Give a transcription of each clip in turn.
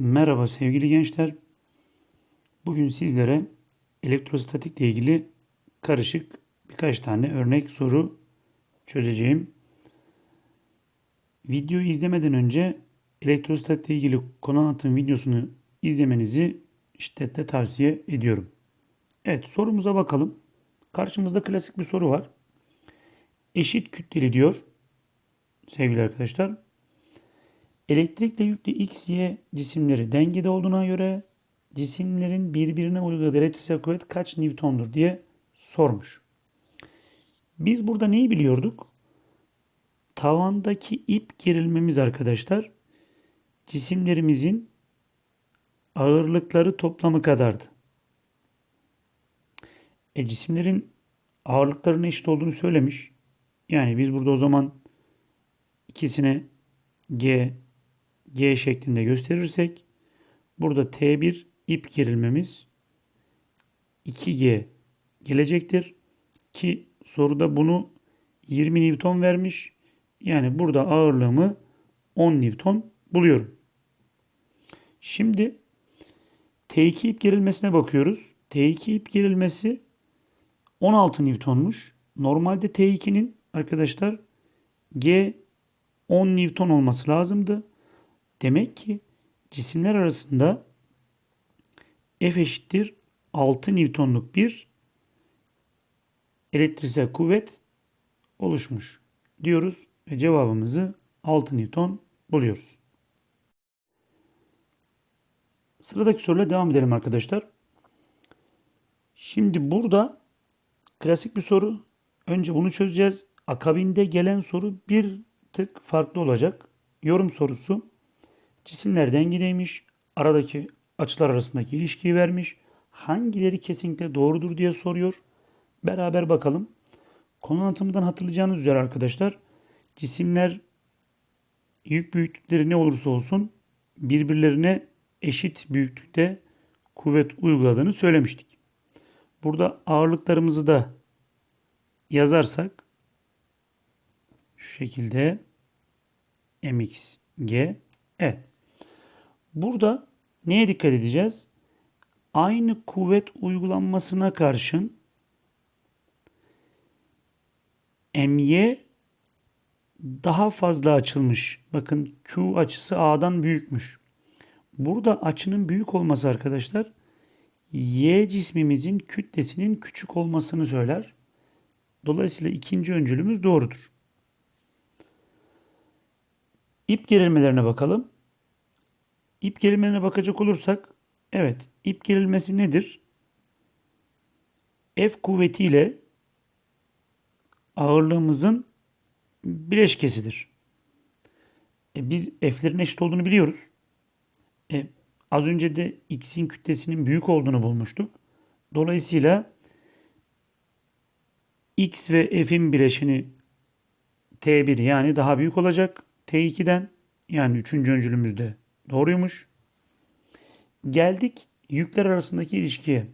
Merhaba sevgili gençler. Bugün sizlere elektrostatikle ilgili karışık birkaç tane örnek soru çözeceğim. Videoyu izlemeden önce elektrostatikle ilgili konu anlatım videosunu izlemenizi şiddetle tavsiye ediyorum. Evet sorumuza bakalım. Karşımızda klasik bir soru var. Eşit kütleli diyor sevgili arkadaşlar. Elektrikle yüklü X, Y cisimleri dengede olduğuna göre cisimlerin birbirine uyguladığı elektriksel kuvvet kaç Newton'dur diye sormuş. Biz burada neyi biliyorduk? Tavandaki ip gerilmemiz arkadaşlar cisimlerimizin ağırlıkları toplamı kadardı. E cisimlerin ağırlıklarının eşit olduğunu söylemiş. Yani biz burada o zaman ikisine G, G şeklinde gösterirsek burada T1 ip gerilmemiz 2G gelecektir. Ki soruda bunu 20 Newton vermiş. Yani burada ağırlığımı 10 Newton buluyorum. Şimdi T2 ip gerilmesine bakıyoruz. T2 ip gerilmesi 16 Newton'muş. Normalde T2'nin arkadaşlar G 10 Newton olması lazımdı. Demek ki cisimler arasında F eşittir 6 Newton'luk bir elektriksel kuvvet oluşmuş diyoruz ve cevabımızı 6 Newton buluyoruz. Sıradaki soruyla devam edelim arkadaşlar. Şimdi burada klasik bir soru. Önce bunu çözeceğiz. Akabinde gelen soru bir tık farklı olacak. Yorum sorusu. Cisimler dengedeymiş. Aradaki açılar arasındaki ilişkiyi vermiş. Hangileri kesinlikle doğrudur diye soruyor. Beraber bakalım. Konu anlatımından hatırlayacağınız üzere arkadaşlar cisimler yük büyüklükleri ne olursa olsun birbirlerine eşit büyüklükte kuvvet uyguladığını söylemiştik. Burada ağırlıklarımızı da yazarsak şu şekilde mxg evet. Burada neye dikkat edeceğiz? Aynı kuvvet uygulanmasına karşın my daha fazla açılmış. Bakın Q açısı A'dan büyükmüş. Burada açının büyük olması arkadaşlar Y cismimizin kütlesinin küçük olmasını söyler. Dolayısıyla ikinci öncülümüz doğrudur. İp gerilmelerine bakalım. İp gerilmelerine bakacak olursak evet ip gerilmesi nedir? F kuvvetiyle ağırlığımızın bileşkesidir. E, biz F'lerin eşit olduğunu biliyoruz. E, az önce de X'in kütlesinin büyük olduğunu bulmuştuk. Dolayısıyla X ve F'in bileşeni T1 yani daha büyük olacak. T2'den yani üçüncü öncülümüzde doğruymuş. Geldik yükler arasındaki ilişkiye.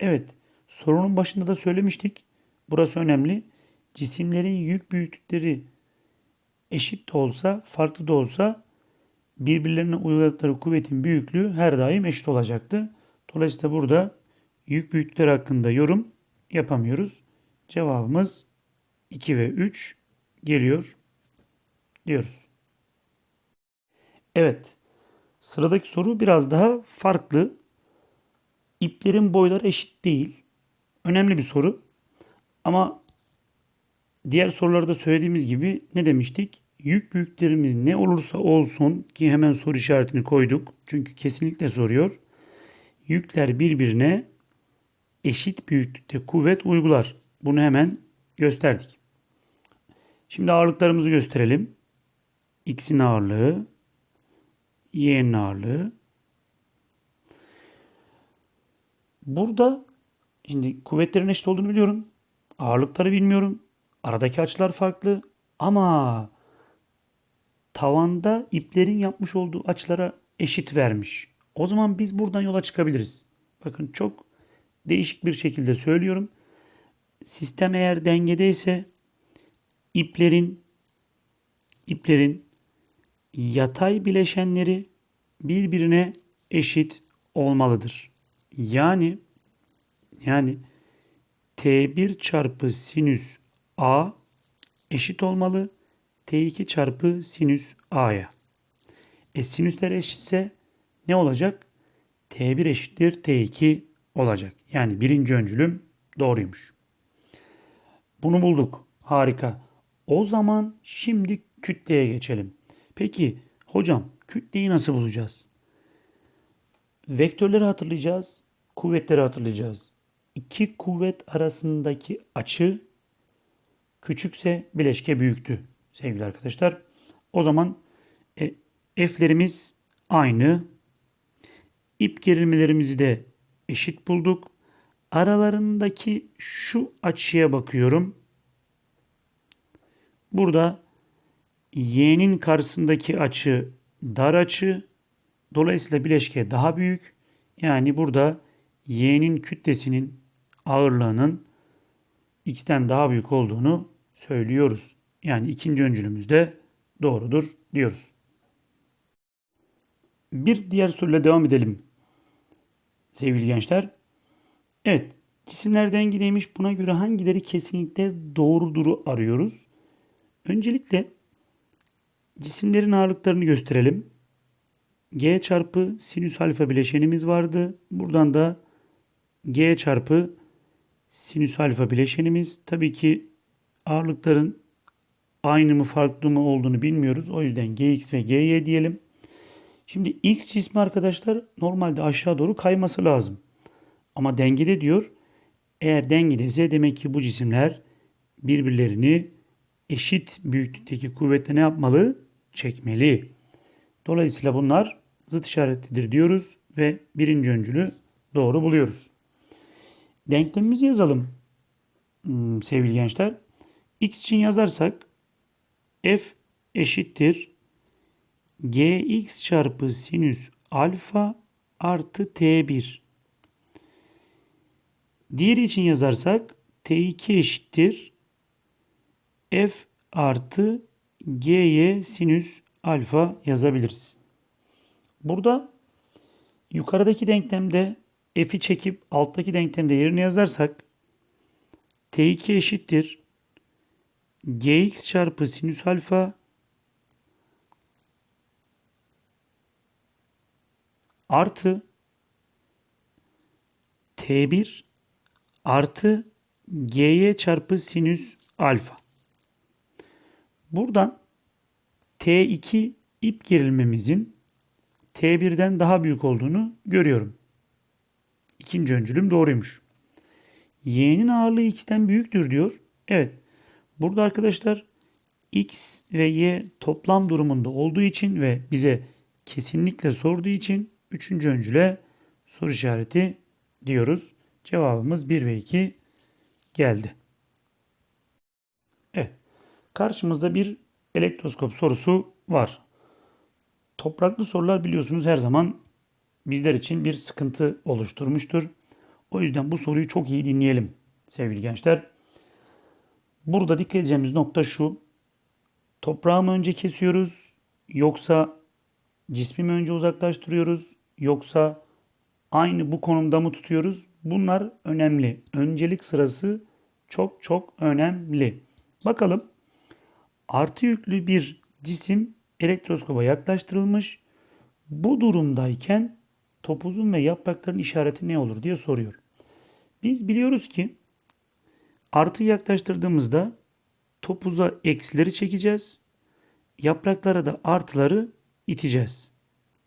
Evet sorunun başında da söylemiştik. Burası önemli. Cisimlerin yük büyüklükleri eşit de olsa farklı da olsa birbirlerine uyguladıkları kuvvetin büyüklüğü her daim eşit olacaktı. Dolayısıyla burada yük büyüklükleri hakkında yorum yapamıyoruz. Cevabımız 2 ve 3 geliyor diyoruz. Evet. Sıradaki soru biraz daha farklı. İplerin boyları eşit değil. Önemli bir soru. Ama diğer sorularda söylediğimiz gibi ne demiştik? Yük büyüklerimiz ne olursa olsun ki hemen soru işaretini koyduk. Çünkü kesinlikle soruyor. Yükler birbirine eşit büyüklükte kuvvet uygular. Bunu hemen gösterdik. Şimdi ağırlıklarımızı gösterelim. X'in ağırlığı, Y'nin ağırlığı. Burada şimdi kuvvetlerin eşit olduğunu biliyorum. Ağırlıkları bilmiyorum. Aradaki açılar farklı. Ama tavanda iplerin yapmış olduğu açılara eşit vermiş. O zaman biz buradan yola çıkabiliriz. Bakın çok değişik bir şekilde söylüyorum. Sistem eğer dengedeyse iplerin iplerin yatay bileşenleri birbirine eşit olmalıdır. Yani yani T1 çarpı sinüs A eşit olmalı T2 çarpı sinüs A'ya. E sinüsler eşitse ne olacak? T1 eşittir T2 olacak. Yani birinci öncülüm doğruymuş. Bunu bulduk. Harika. O zaman şimdi kütleye geçelim. Peki hocam kütleyi nasıl bulacağız? Vektörleri hatırlayacağız. Kuvvetleri hatırlayacağız. İki kuvvet arasındaki açı küçükse bileşke büyüktü sevgili arkadaşlar. O zaman e, F'lerimiz aynı. İp gerilmelerimizi de eşit bulduk. Aralarındaki şu açıya bakıyorum. Burada y'nin karşısındaki açı dar açı. Dolayısıyla bileşke daha büyük. Yani burada y'nin kütlesinin ağırlığının x'ten daha büyük olduğunu söylüyoruz. Yani ikinci öncülümüz de doğrudur diyoruz. Bir diğer soruyla devam edelim. Sevgili gençler. Evet, cisimler dengedeymiş. Buna göre hangileri kesinlikle doğruduru arıyoruz. Öncelikle cisimlerin ağırlıklarını gösterelim. G çarpı sinüs alfa bileşenimiz vardı. Buradan da G çarpı sinüs alfa bileşenimiz. Tabii ki ağırlıkların aynı mı farklı mı olduğunu bilmiyoruz. O yüzden Gx ve Gy diyelim. Şimdi X cismi arkadaşlar normalde aşağı doğru kayması lazım. Ama dengede diyor. Eğer dengedeyse demek ki bu cisimler birbirlerini eşit büyüklükteki kuvvetle ne yapmalı? Çekmeli. Dolayısıyla bunlar zıt işaretlidir diyoruz ve birinci öncülü doğru buluyoruz. Denklemimizi yazalım hmm, sevgili gençler. X için yazarsak f eşittir gx çarpı sinüs alfa artı t1. Diğeri için yazarsak t2 eşittir f artı gy sinüs alfa yazabiliriz. Burada yukarıdaki denklemde f'i çekip alttaki denklemde yerine yazarsak t2 eşittir gx çarpı sinüs alfa artı t1 artı gy çarpı sinüs alfa. Buradan T2 ip gerilmemizin T1'den daha büyük olduğunu görüyorum. İkinci öncülüm doğruymuş. Y'nin ağırlığı X'ten büyüktür diyor. Evet. Burada arkadaşlar X ve Y toplam durumunda olduğu için ve bize kesinlikle sorduğu için üçüncü öncüle soru işareti diyoruz. Cevabımız 1 ve 2 geldi. Evet. Karşımızda bir elektroskop sorusu var. Topraklı sorular biliyorsunuz her zaman bizler için bir sıkıntı oluşturmuştur. O yüzden bu soruyu çok iyi dinleyelim sevgili gençler. Burada dikkat edeceğimiz nokta şu. Toprağı mı önce kesiyoruz yoksa cismi mi önce uzaklaştırıyoruz yoksa aynı bu konumda mı tutuyoruz? Bunlar önemli. Öncelik sırası çok çok önemli. Bakalım artı yüklü bir cisim elektroskopa yaklaştırılmış. Bu durumdayken topuzun ve yaprakların işareti ne olur diye soruyor. Biz biliyoruz ki artı yaklaştırdığımızda topuza eksileri çekeceğiz. Yapraklara da artıları iteceğiz.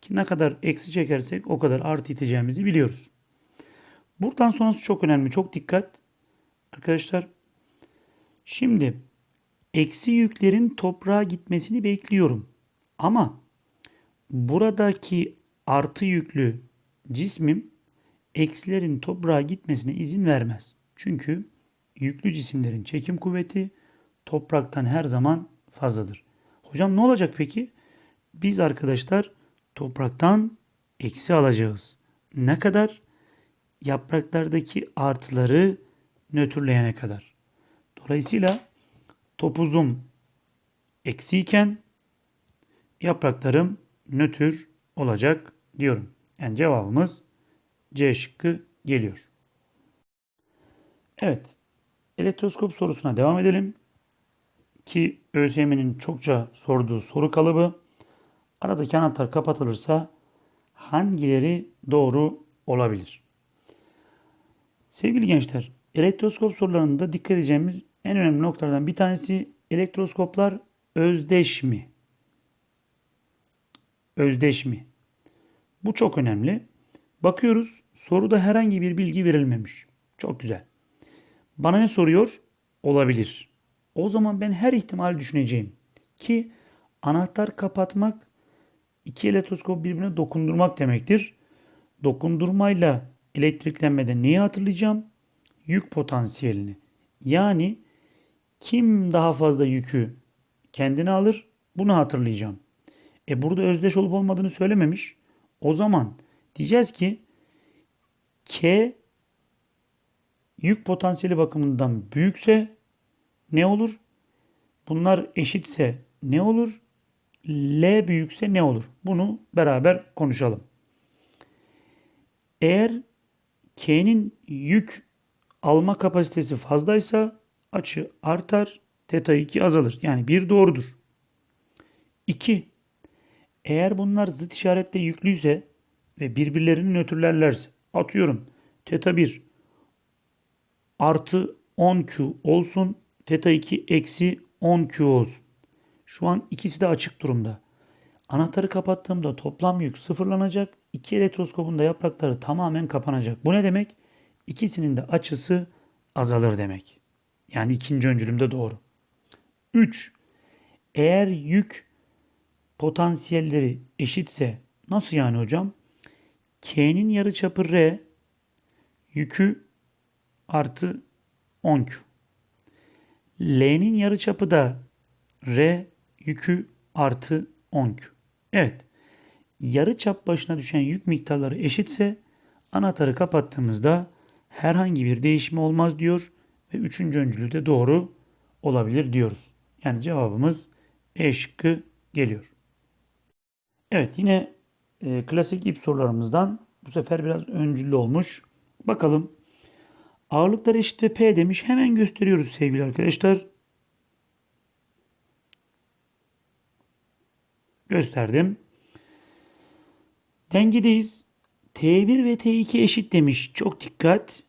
Ki ne kadar eksi çekersek o kadar artı iteceğimizi biliyoruz. Buradan sonrası çok önemli. Çok dikkat. Arkadaşlar şimdi eksi yüklerin toprağa gitmesini bekliyorum. Ama buradaki artı yüklü cismim eksilerin toprağa gitmesine izin vermez. Çünkü yüklü cisimlerin çekim kuvveti topraktan her zaman fazladır. Hocam ne olacak peki? Biz arkadaşlar topraktan eksi alacağız. Ne kadar? Yapraklardaki artıları nötrleyene kadar. Dolayısıyla topuzum eksiyken yapraklarım nötr olacak diyorum. Yani cevabımız C şıkkı geliyor. Evet. Elektroskop sorusuna devam edelim. Ki ÖSYM'nin çokça sorduğu soru kalıbı. Aradaki anahtar kapatılırsa hangileri doğru olabilir? Sevgili gençler, elektroskop sorularında dikkat edeceğimiz en önemli noktalardan bir tanesi elektroskoplar özdeş mi? Özdeş mi? Bu çok önemli. Bakıyoruz soruda herhangi bir bilgi verilmemiş. Çok güzel. Bana ne soruyor? Olabilir. O zaman ben her ihtimal düşüneceğim. Ki anahtar kapatmak iki elektroskop birbirine dokundurmak demektir. Dokundurmayla elektriklenmede neyi hatırlayacağım? Yük potansiyelini. Yani kim daha fazla yükü kendine alır? Bunu hatırlayacağım. E burada özdeş olup olmadığını söylememiş. O zaman diyeceğiz ki K yük potansiyeli bakımından büyükse ne olur? Bunlar eşitse ne olur? L büyükse ne olur? Bunu beraber konuşalım. Eğer K'nin yük alma kapasitesi fazlaysa açı artar, teta 2 azalır. Yani bir doğrudur. 2. Eğer bunlar zıt işaretle yüklüyse ve birbirlerini nötrlerlerse atıyorum teta 1 artı 10Q olsun teta 2 eksi 10Q olsun. Şu an ikisi de açık durumda. Anahtarı kapattığımda toplam yük sıfırlanacak. İki elektroskopun da yaprakları tamamen kapanacak. Bu ne demek? İkisinin de açısı azalır demek. Yani ikinci öncülümde doğru. 3. Eğer yük potansiyelleri eşitse nasıl yani hocam? K'nin yarıçapı R yükü artı 10Q. L'nin yarıçapı da R yükü artı 10Q. Evet. Yarı çap başına düşen yük miktarları eşitse anahtarı kapattığımızda herhangi bir değişim olmaz diyor ve üçüncü öncülü de doğru olabilir diyoruz. Yani cevabımız E şıkkı geliyor. Evet yine e, klasik ip sorularımızdan bu sefer biraz öncüllü olmuş. Bakalım. Ağırlıklar eşit ve P demiş. Hemen gösteriyoruz sevgili arkadaşlar. Gösterdim. Dengedeyiz. T1 ve T2 eşit demiş. Çok dikkat.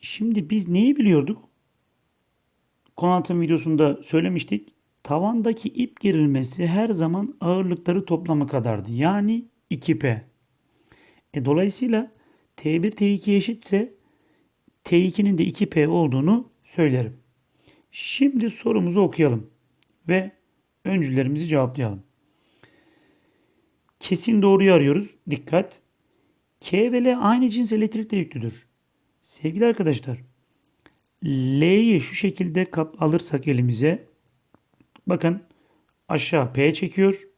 Şimdi biz neyi biliyorduk? Konantım videosunda söylemiştik. Tavandaki ip gerilmesi her zaman ağırlıkları toplamı kadardı. Yani 2P. E, dolayısıyla T1 T2 eşitse T2'nin de 2P olduğunu söylerim. Şimdi sorumuzu okuyalım ve öncülerimizi cevaplayalım. Kesin doğruyu arıyoruz. Dikkat. K ve L aynı cins elektrikle yüklüdür. Sevgili arkadaşlar, L'yi şu şekilde alırsak elimize, bakın aşağı P çekiyor.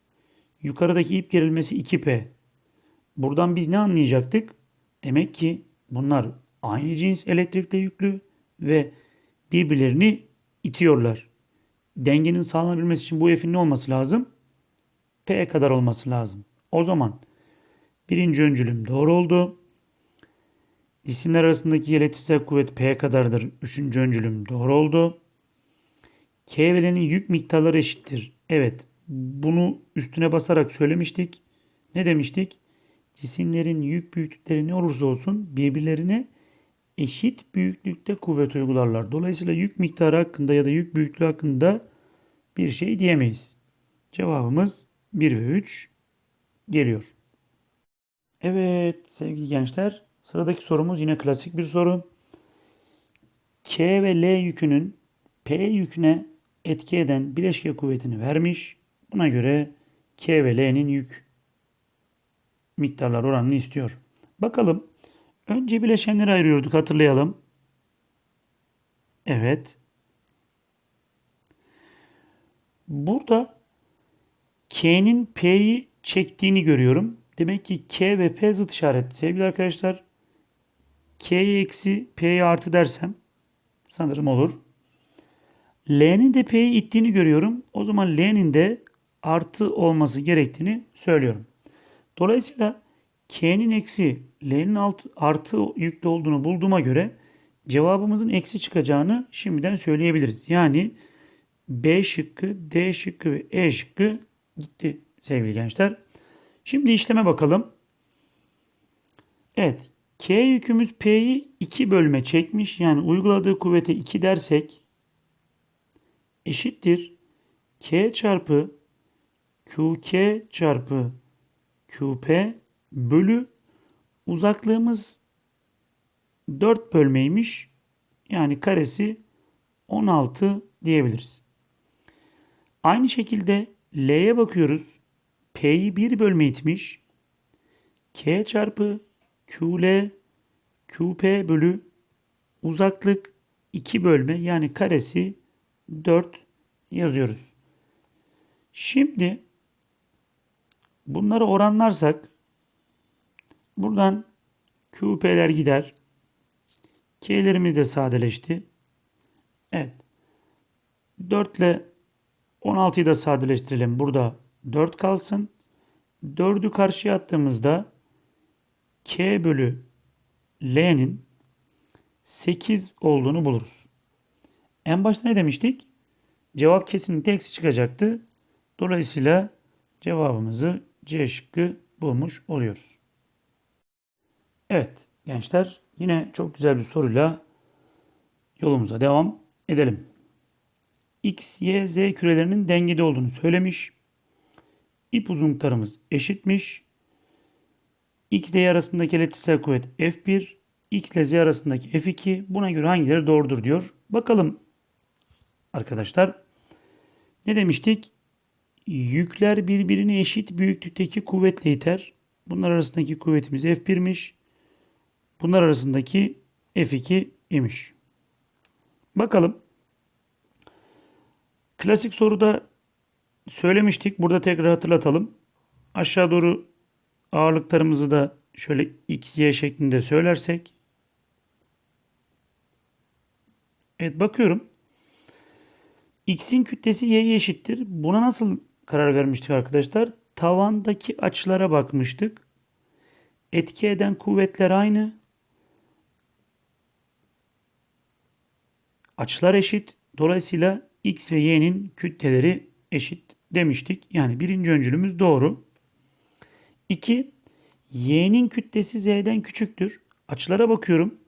Yukarıdaki ip gerilmesi 2P. Buradan biz ne anlayacaktık? Demek ki bunlar aynı cins elektrikle yüklü ve birbirlerini itiyorlar. Dengenin sağlanabilmesi için bu F'in ne olması lazım? P kadar olması lazım. O zaman birinci öncülüm doğru oldu. Cisimler arasındaki elektriksel kuvvet P kadardır. Üçüncü öncülüm doğru oldu. K ve L'nin yük miktarları eşittir. Evet bunu üstüne basarak söylemiştik. Ne demiştik? Cisimlerin yük büyüklükleri ne olursa olsun birbirlerine eşit büyüklükte kuvvet uygularlar. Dolayısıyla yük miktarı hakkında ya da yük büyüklüğü hakkında bir şey diyemeyiz. Cevabımız 1 ve 3 geliyor. Evet sevgili gençler sıradaki sorumuz yine klasik bir soru. K ve L yükünün P yüküne etki eden bileşke kuvvetini vermiş. Buna göre K ve L'nin yük miktarlar oranını istiyor. Bakalım. Önce bileşenleri ayırıyorduk hatırlayalım. Evet. Burada K'nin P'yi çektiğini görüyorum. Demek ki K ve P zıt işaret. Sevgili arkadaşlar K'ye eksi P'ye artı dersem sanırım olur. L'nin de P'yi ittiğini görüyorum. O zaman L'nin de artı olması gerektiğini söylüyorum. Dolayısıyla K'nin eksi L'nin alt, artı yüklü olduğunu bulduğuma göre cevabımızın eksi çıkacağını şimdiden söyleyebiliriz. Yani B şıkkı, D şıkkı ve E şıkkı gitti sevgili gençler. Şimdi işleme bakalım. Evet. K yükümüz P'yi 2 bölme çekmiş. Yani uyguladığı kuvvete 2 dersek eşittir. K çarpı QK çarpı QP bölü uzaklığımız 4 bölmeymiş. Yani karesi 16 diyebiliriz. Aynı şekilde L'ye bakıyoruz. P'yi 1 bölme itmiş. K çarpı QL QP bölü uzaklık 2 bölme yani karesi 4 yazıyoruz. Şimdi bunları oranlarsak buradan QP'ler gider. K'lerimiz de sadeleşti. Evet. 4 ile 16'yı da sadeleştirelim. Burada 4 kalsın. 4'ü karşıya attığımızda K bölü L'nin 8 olduğunu buluruz. En başta ne demiştik? Cevap kesinlikle eksi çıkacaktı. Dolayısıyla cevabımızı C şıkkı bulmuş oluyoruz. Evet gençler yine çok güzel bir soruyla yolumuza devam edelim. X, Y, Z kürelerinin dengede olduğunu söylemiş. İp uzunluklarımız eşitmiş. X ile Y arasındaki elektriksel kuvvet F1, X ile Z arasındaki F2. Buna göre hangileri doğrudur diyor. Bakalım arkadaşlar. Ne demiştik? Yükler birbirini eşit büyüklükteki kuvvetle iter. Bunlar arasındaki kuvvetimiz F1'miş. Bunlar arasındaki F2 imiş. Bakalım. Klasik soruda söylemiştik. Burada tekrar hatırlatalım. Aşağı doğru ağırlıklarımızı da şöyle x, y şeklinde söylersek. Evet bakıyorum. X'in kütlesi y'ye eşittir. Buna nasıl karar vermiştik arkadaşlar? Tavandaki açılara bakmıştık. Etki eden kuvvetler aynı. Açılar eşit. Dolayısıyla x ve y'nin kütleleri eşit demiştik. Yani birinci öncülümüz doğru. 2. Y'nin kütlesi Z'den küçüktür. Açılara bakıyorum.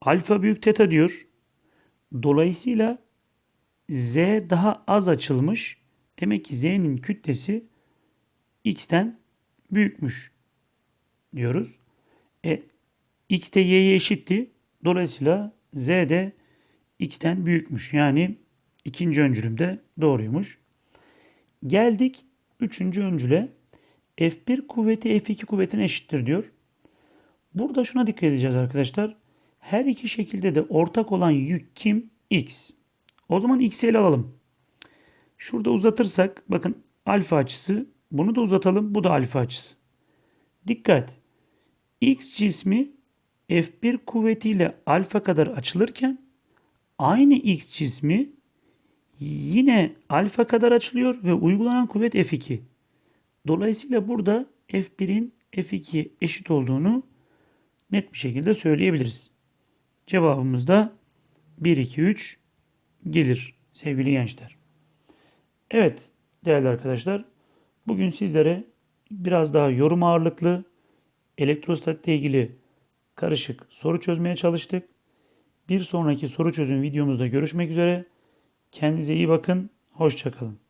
Alfa büyük teta diyor. Dolayısıyla Z daha az açılmış. Demek ki Z'nin kütlesi X'ten büyükmüş diyoruz. E, X de Y'ye eşitti. Dolayısıyla Z de X'ten büyükmüş. Yani ikinci öncülümde doğruymuş. Geldik üçüncü öncüle. F1 kuvveti F2 kuvvetine eşittir diyor. Burada şuna dikkat edeceğiz arkadaşlar. Her iki şekilde de ortak olan yük kim? X. O zaman X'i ele alalım. Şurada uzatırsak bakın alfa açısı bunu da uzatalım. Bu da alfa açısı. Dikkat. X cismi F1 kuvvetiyle alfa kadar açılırken aynı X cismi yine alfa kadar açılıyor ve uygulanan kuvvet F2. Dolayısıyla burada F1'in F2'ye eşit olduğunu net bir şekilde söyleyebiliriz. Cevabımız da 1, 2, 3 gelir sevgili gençler. Evet değerli arkadaşlar bugün sizlere biraz daha yorum ağırlıklı elektrostatikle ilgili karışık soru çözmeye çalıştık. Bir sonraki soru çözüm videomuzda görüşmek üzere. Kendinize iyi bakın. Hoşçakalın.